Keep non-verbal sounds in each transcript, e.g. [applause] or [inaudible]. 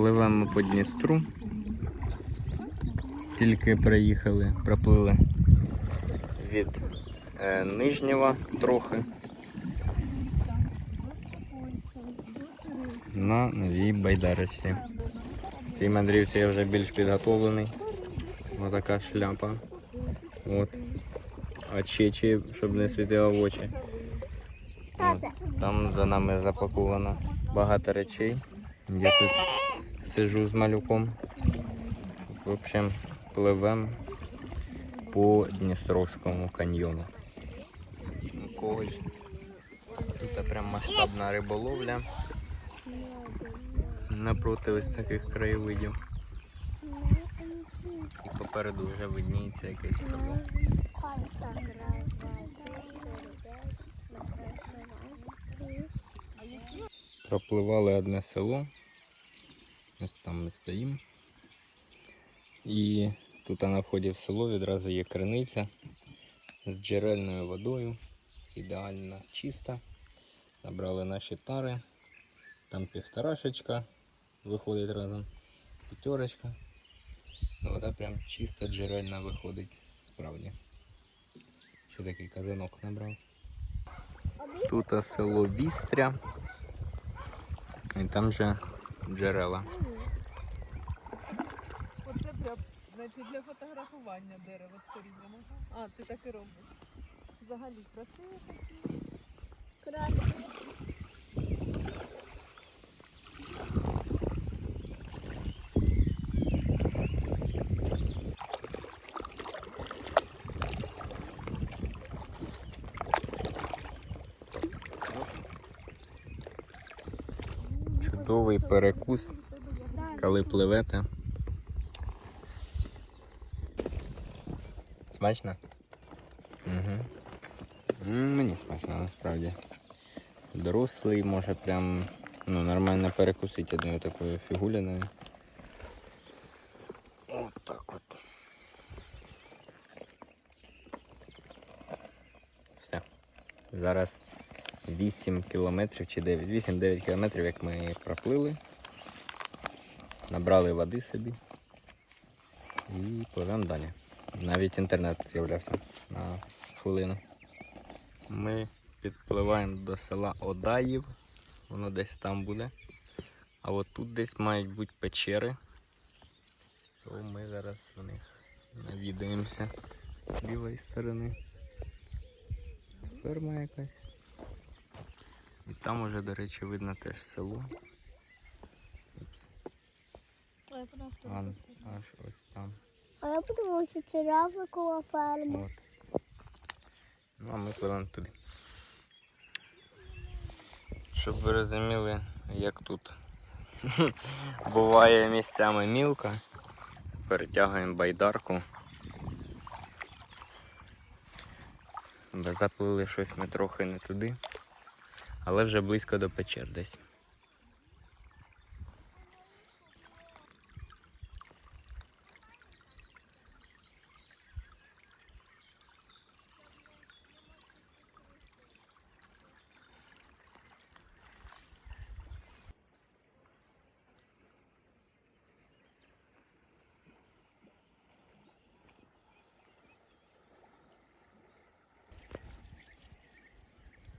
Пливемо по Дністру. Тільки приїхали, проплили від е, Нижнього трохи на новій байдарочці. В цій мандрівці я вже більш підготовлений. Ось така шляпа. От. Очечі, щоб не світило в очі. От. Там за нами запаковано багато речей. Я сижу з малюком. В общем, пливем по Дністровському каньйону. Когось тут прям масштабна риболовля напроти ось таких краєвидів. І попереду вже видніється якесь село. Пропливали одне село. Ось там ми стоїмо. І тут на вході в село відразу є криниця з джерельною водою. Ідеально чиста. Набрали наші тари. Там півторашечка виходить разом. П'ятерочка. Ну, Вода прям чисто джерельна виходить справді. Ще такий казанок набрав. Тут село Вістря. І там же джерела. Оце прям, значить, для фотографування дерева сторіння. А, ти так і робиш. Взагалі красиво такі. Чудовий перекус, коли пливете. Смачно? Угу. Мені смачно насправді. Дорослий може прям ну, нормально перекусити одною такою фігуляною. От так от. Все. Зараз 8 кілометрів чи 9, 8-9 кілометрів, як ми проплили. Набрали води собі і пливемо далі. Навіть інтернет з'являвся на хвилину. Ми підпливаємо до села Одаїв, воно десь там буде. А от тут десь мають бути печери. То ми зараз в них навідаємося з лівої сторони. Ферма якась. І там уже, до речі, видно теж село. Ан, аж ось там. А я подумала, що це равликова ферма. От. Ну, а ми пливемо туди. Щоб ви розуміли, як тут [laughs] буває місцями мілка. Перетягуємо байдарку. Заплили щось ми трохи не туди, але вже близько до печер десь.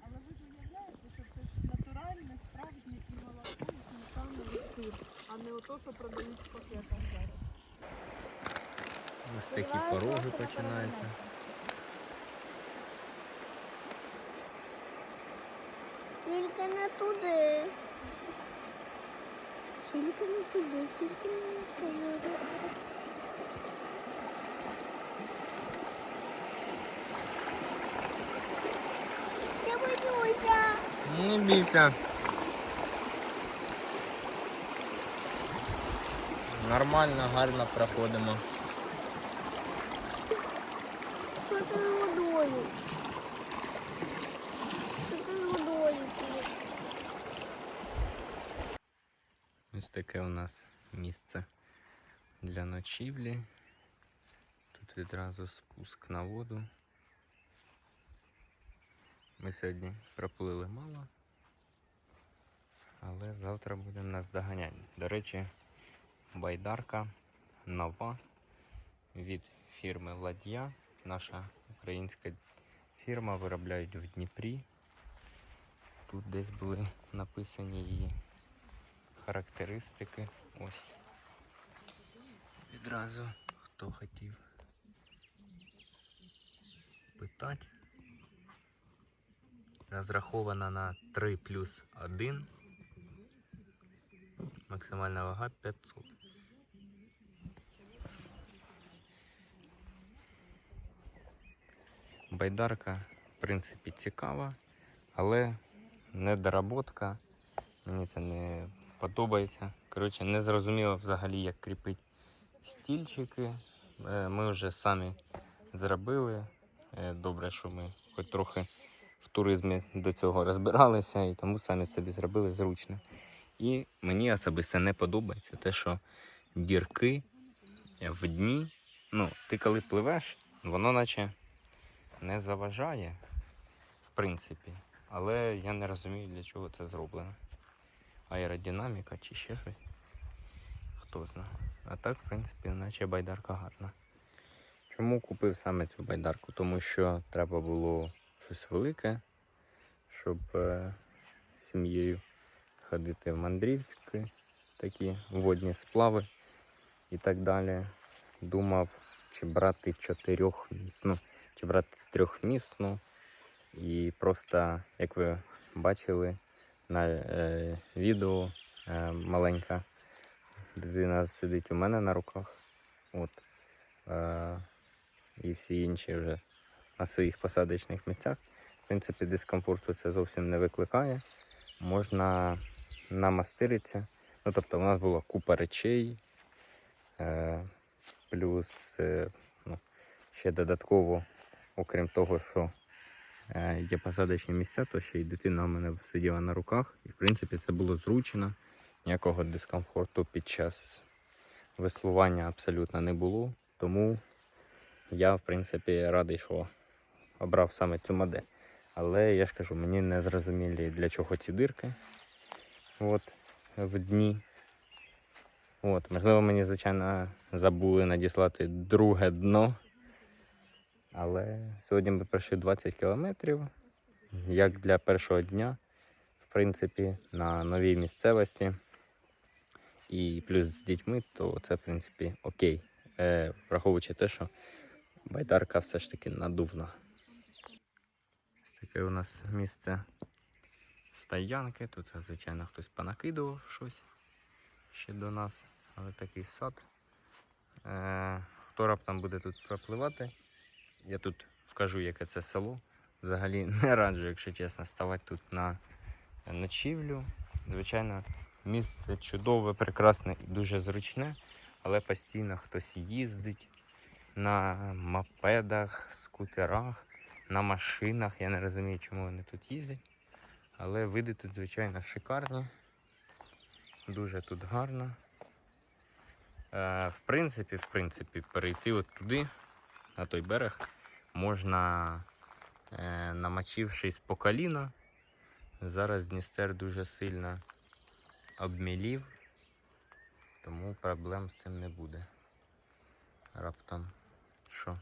Але ви ж уявляєте, що це ж натуральне, справжнє і молоко, і сметана і сир, а не ото, що продають в пакетах зараз. Ось такі пороги починаються. Тільки не туди. Тільки не туди, тільки не туди. Я боюся. Не бійся. Нормально, гарно проходимо. Що ти з водою? Що ти з водою? Ось таке у нас місце для ночівлі. Тут відразу спуск на воду. Ми сьогодні проплили мало, але завтра будемо нас доганяти. До речі, байдарка нова від фірми Ладья. Наша українська фірма виробляють в Дніпрі. Тут десь були написані її характеристики. Ось. Відразу хто хотів питати. Розрахована на 3 плюс 1. Максимальна вага 500. Байдарка, в принципі, цікава, але недоработка. Мені це не подобається. Коротше, не зрозуміло взагалі, як кріпити стільчики. Е, Ми вже самі зробили. Е, Добре, що ми хоч трохи в туризмі до цього розбиралися і тому самі собі зробили зручно. І мені особисто не подобається те, що дірки в дні, ну, ти коли пливеш, воно наче не заважає, в принципі. Але я не розумію, для чого це зроблено. Аеродинаміка чи ще щось. Хто знає. А так, в принципі, наче байдарка гарна. Чому купив саме цю байдарку? Тому що треба було щось велике, щоб е, сім'єю ходити в мандрівки, такі водні сплави і так далі. Думав, чи брати чотирьохмісну, чи брати трьохмісну. І просто, як ви бачили на е, відео, е, маленька дитина сидить у мене на руках. От, е, і всі інші вже на своїх посадочних місцях. В принципі, дискомфорту це зовсім не викликає. Можна намастиритися. Ну, тобто, у нас була купа речей, е, плюс е, ну, ще додатково, окрім того, що е, є посадочні місця, то ще й дитина у мене сиділа на руках. І в принципі це було зручно. Ніякого дискомфорту під час веслування абсолютно не було. Тому я, в принципі, радий, що обрав саме цю модель. Але я ж кажу, мені не зрозумілі для чого ці дирки от, в дні. От, можливо, мені, звичайно, забули надіслати друге дно. Але сьогодні ми пройшли 20 кілометрів. Як для першого дня, в принципі, на новій місцевості. І плюс з дітьми, то це, в принципі, окей. Е, враховуючи те, що байдарка все ж таки надувна. Ось таке у нас місце стоянки. Тут, звичайно, хтось понакидував щось ще до нас, але такий сад. Е, хто раптом буде тут пропливати, я тут вкажу, яке це село. Взагалі не раджу, якщо чесно, ставати тут на ночівлю. Звичайно, місце чудове, прекрасне і дуже зручне, але постійно хтось їздить на мопедах, скутерах, на машинах. Я не розумію, чому вони тут їздять. Але види тут, звичайно, шикарні. Дуже тут гарно. Е, в принципі, в принципі, перейти от туди, на той берег, можна, е, намочившись по коліна. Зараз Дністер дуже сильно обмілів, тому проблем з цим не буде. Раптом що?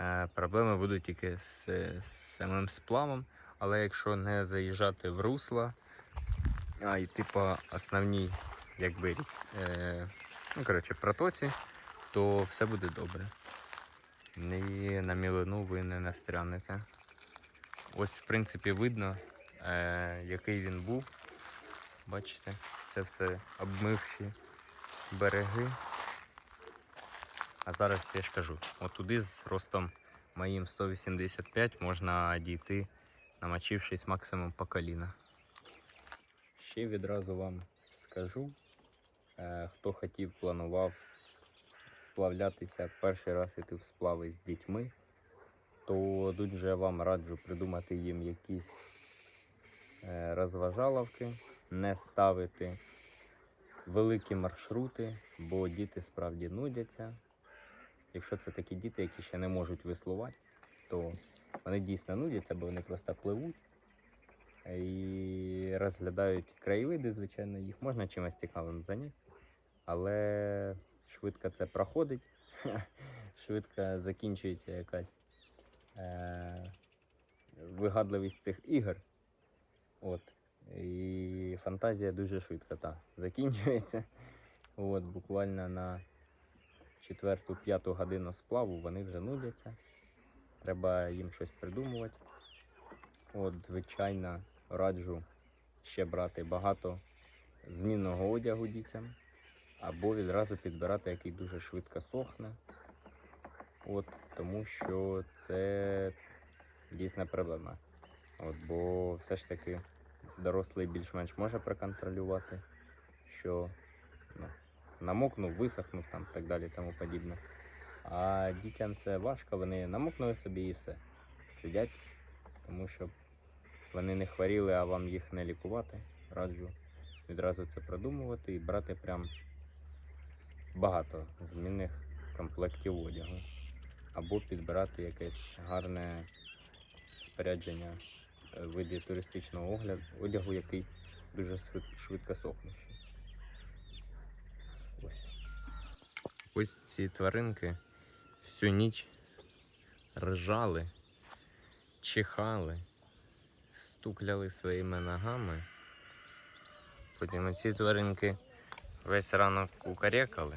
Е, проблеми будуть тільки з, самим сплавом, але якщо не заїжджати в русло, а йти по основній якби, е, ну, коротше, протоці, то все буде добре. І на мілину ви не настрянете. Ось, в принципі, видно, е, який він був. Бачите, це все обмивші береги. А зараз я ж кажу, отуди з ростом моїм 185 можна дійти, намочившись максимум по коліна. Ще відразу вам скажу, е, хто хотів, планував сплавлятися перший раз іти в сплави з дітьми, то тут же я вам раджу придумати їм якісь е, розважаловки, не ставити великі маршрути, бо діти справді нудяться. Якщо це такі діти, які ще не можуть веслувати, то вони дійсно нудяться, бо вони просто пливуть і розглядають краєвиди, звичайно, їх можна чимось цікавим зайняти. але швидко це проходить, [laughs] швидко закінчується якась е- вигадливість цих ігор. От. І фантазія дуже швидко та, закінчується. От, буквально на четверту-п'яту годину сплаву вони вже нудяться. Треба їм щось придумувати. От, звичайно, раджу ще брати багато змінного одягу дітям, або відразу підбирати, який дуже швидко сохне. От, тому що це дійсна проблема. От, бо все ж таки дорослий більш-менш може проконтролювати, що ну, намокнув, висохнув там так далі тому подібне. А дітям це важко, вони намокнули собі і все. Сидять, тому що вони не хворіли, а вам їх не лікувати. Раджу відразу це продумувати і брати прям багато змінних комплектів одягу. Або підбирати якесь гарне спорядження е, в виді туристичного огляду, одягу, який дуже швидко сохнущий. Ось. Ось ці тваринки всю ніч ржали, чихали, стукляли своїми ногами. Потім ці тваринки весь ранок кукарекали.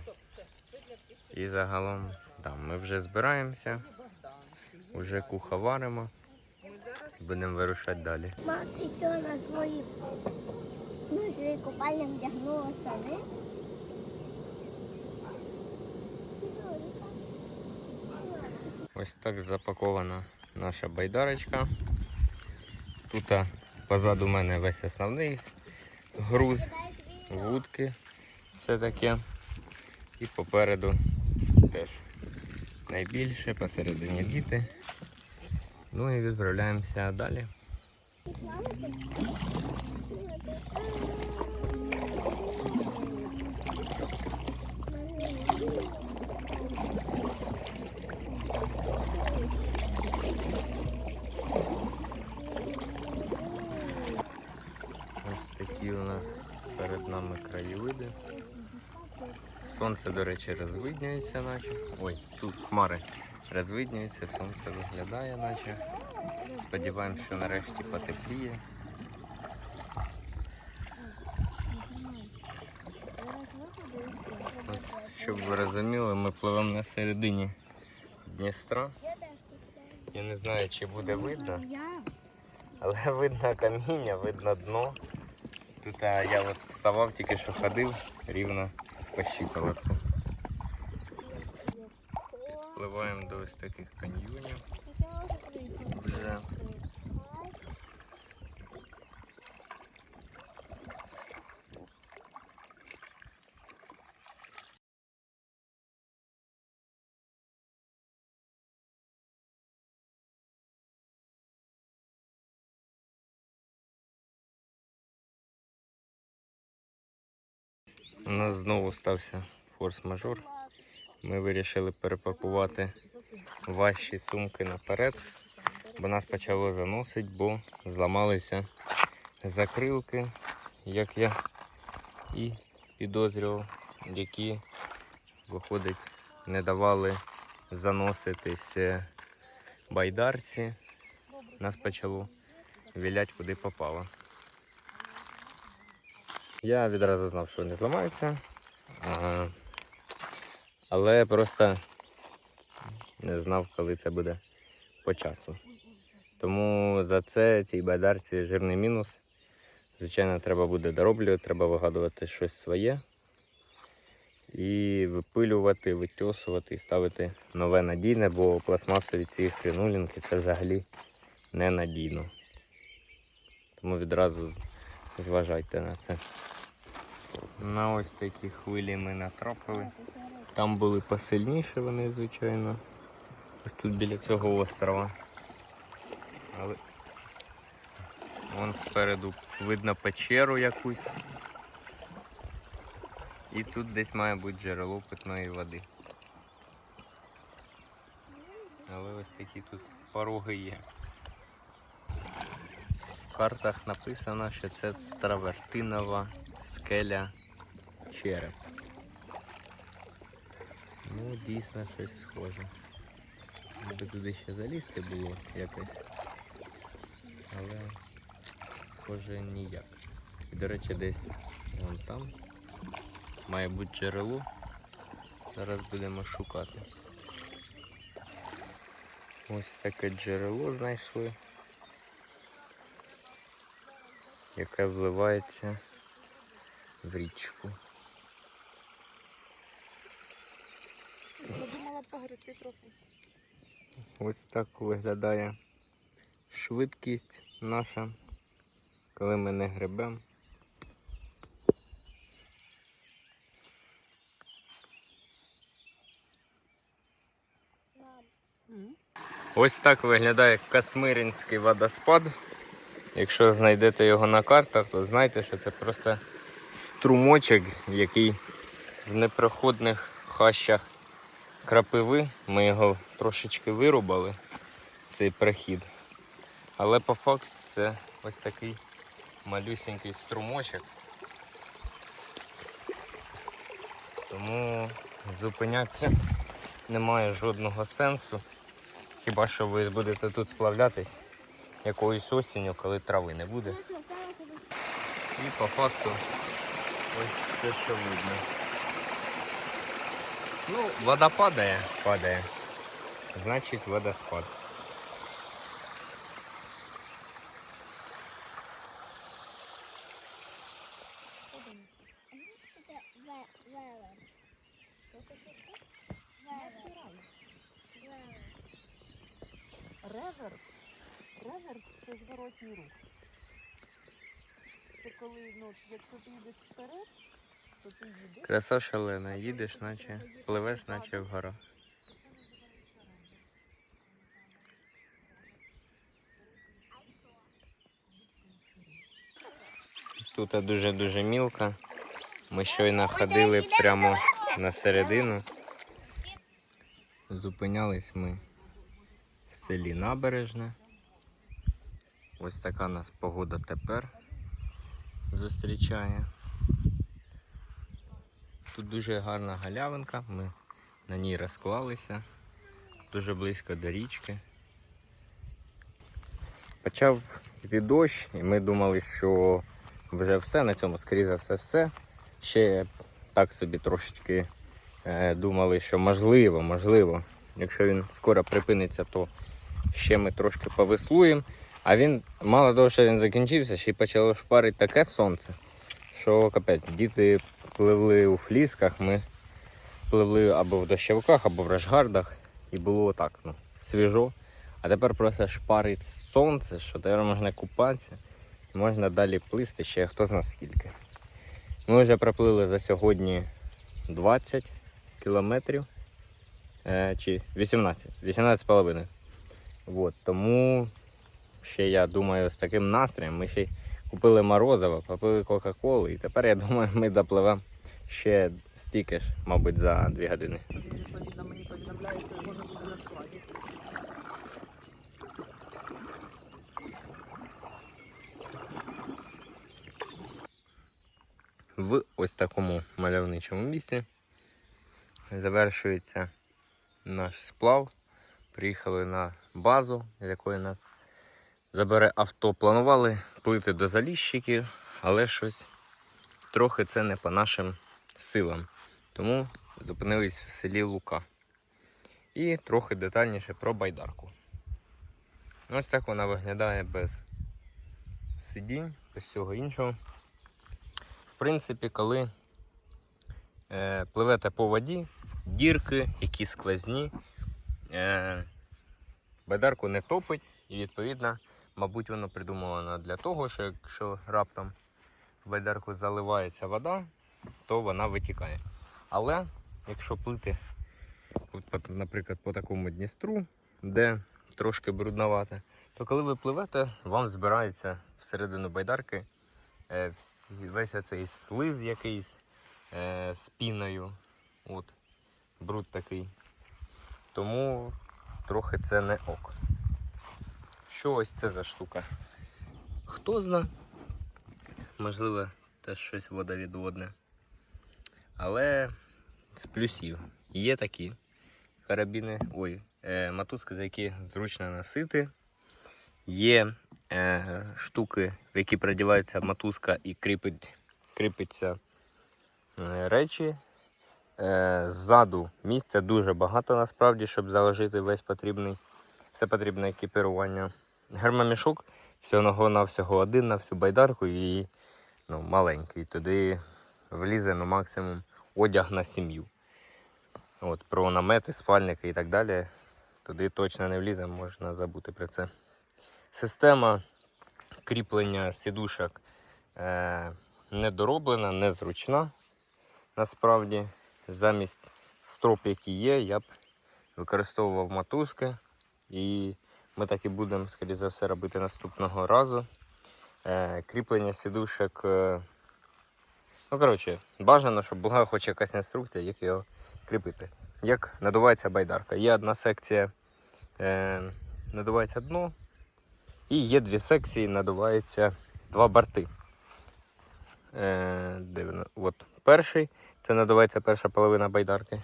І загалом, там, ми вже збираємося, вже куха варимо. Будемо вирушати далі. Мати, що на свої ну, свої купальник вдягнула штани. Ось так запакована наша байдарочка. Тут позаду мене весь основний груз, вудки, все таке. І попереду теж найбільше, посередині діти. Ну і відправляємося далі. Ось такі у нас перед нами краєвиди. Сонце, до речі, розвиднюється, наче. Ой, тут хмари розвиднюються, сонце виглядає, наче. Сподіваємось, що нарешті потепліє. От, щоб ви розуміли, ми пливемо на середині Дністра. Я не знаю, чи буде видно. Але [laughs] видно каміння, видно дно. Тут а, я от вставав, тільки що ходив рівно по щиколотку. Впливаємо до ось таких каньйонів вже. У нас знову стався форс-мажор. Ми вирішили перепакувати важчі сумки наперед, бо нас почало заносити, бо зламалися закрилки, як я і підозрював, які, виходить, не давали заноситись байдарці. Нас почало вілять куди попало. Я відразу знав, що вони зламаються. Але просто не знав, коли це буде по часу. Тому за це цій байдарці жирний мінус. Звичайно, треба буде дороблювати, треба вигадувати щось своє. І випилювати, витьосувати і ставити нове надійне, бо пластмасові ці хренулінки це взагалі ненадійно. Тому відразу зважайте на це. На ось такі хвилі ми натрапили. Там були посильніші вони, звичайно. Ось тут біля цього острова. Але вон спереду видно печеру якусь. І тут десь має бути джерело питної води. Але ось такі тут пороги є. Картах написано, що це травертинова скеля череп. Ну, дійсно щось схоже. Якби туди ще залізти було якось. Але схоже ніяк. І, до речі, десь вон там має бути джерело. Зараз будемо шукати. Ось таке джерело знайшли, яке вливається в річку. Подумала погрести трохи. Ось так виглядає швидкість наша, коли ми не гребемо. Ось так виглядає Касмиринський водоспад. Якщо знайдете його на картах, то знайте, що це просто струмочок, який в непроходних хащах крапиви. Ми його трошечки вирубали, цей прохід. Але по факту це ось такий малюсенький струмочок. Тому зупинятися немає жодного сенсу. Хіба що ви будете тут сплавлятись якоюсь осінню, коли трави не буде. І по факту ось все, що видно. Ну, вода падає, падає. Значить водоспад. Реверс. Реверс це зворотній рух. Це коли, ну, якщо ти їдеш вперед, то ти їдеш. Краса шалена, їдеш, наче пливеш, наче в горах. Тут дуже-дуже мілко. Ми щойно ходили прямо на середину. Зупинялись ми в селі Набережне. Ось така у нас погода тепер зустрічає. Тут дуже гарна галявинка, ми на ній розклалися, дуже близько до річки. Почав йти дощ, і ми думали, що вже все, на цьому скоріше за все все. Ще так собі трошечки е, думали, що можливо, можливо, якщо він скоро припиниться, то ще ми трошки повеслуємо. А він, мало того, що він закінчився, ще й почало шпарити таке сонце, що капець, діти пливли у флісках, ми пливли або в дощовиках, або в решгардах. І було так, ну, свіжо. А тепер просто шпарить сонце, що тепер можна купатися. Можна далі плисти ще хто зна скільки. Ми вже проплили за сьогодні 20 кілометрів. Е, чи 18, 18,5. От, тому ще я думаю, з таким настроєм ми ще купили морозиво, попили Кока-Колу, і тепер я думаю, ми допливемо ще стільки ж, мабуть, за 2 години. Відповідно, мені повідомляють, що буде на. В ось такому мальовничому місці завершується наш сплав. Приїхали на базу, з якої нас забере авто. Планували плити до заліщиків, але щось трохи це не по нашим силам. Тому зупинились в селі Лука. І трохи детальніше про байдарку. Ось так вона виглядає без сидінь, без всього іншого. В принципі, коли е, пливете по воді, дірки, які сквозні, е, байдарку не топить і відповідно, мабуть, воно придумано для того, що якщо раптом в байдарку заливається вода, то вона витікає. Але якщо плити, наприклад, по такому Дністру, де трошки брудновато, то коли ви пливете, вам збирається всередину байдарки е, весь цей слиз якийсь е, з піною. От, бруд такий. Тому трохи це не ок. Що ось це за штука? Хто зна? Можливо, теж щось водовідводне. Але з плюсів. Є такі карабіни, ой, е, мотузки, за які зручно носити. Є е, штуки, в які продівається мотузка і кріпить, кріпиться е, речі. Е, ззаду місця дуже багато насправді, щоб заложити весь потрібний, все потрібне екіпірування. Гермомішок всього на всього один на всю байдарку і ну, маленький. Туди влізе ну, максимум одяг на сім'ю. От, про намети, спальники і так далі. Туди точно не влізе, можна забути про це. Система кріплення сідушок е, недороблена, незручна. Насправді, замість строп, які є, я б використовував мотузки. І ми так і будемо, скоріше за все, робити наступного разу. Е, кріплення сідушок. Е, ну, коротше, бажано, щоб була хоч якась інструкція, як його кріпити. Як надувається байдарка. Є одна секція, е, надувається дно, і є дві секції, надувається два борти. Де? От перший це надувається перша половина байдарки.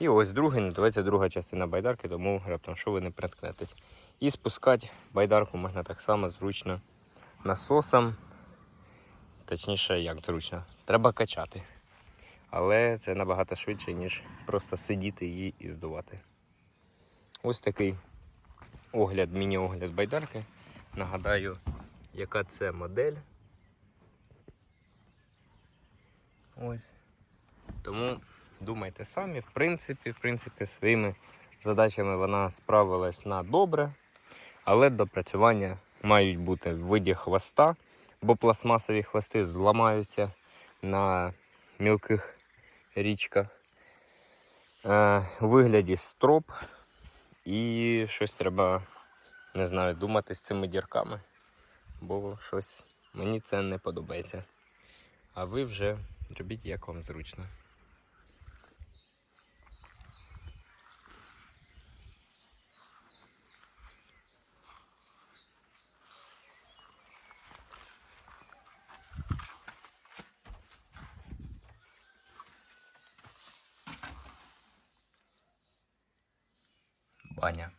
І ось другий надувається друга частина байдарки, тому раптом що ви не приткнетесь. І спускати байдарку можна так само зручно насосом. Точніше, як зручно. Треба качати. Але це набагато швидше, ніж просто сидіти її і здувати. Ось такий огляд, міні-огляд байдарки. Нагадаю, яка це модель. Ось. Тому думайте самі, в принципі, в принципі, своїми задачами вона справилась на добре, але допрацювання мають бути в виді хвоста, бо пластмасові хвости зламаються на мілких річках. Е, у вигляді строп і щось треба, не знаю, думати з цими дірками. Бо щось мені це не подобається. А ви вже робіть як вам зручно. Баня.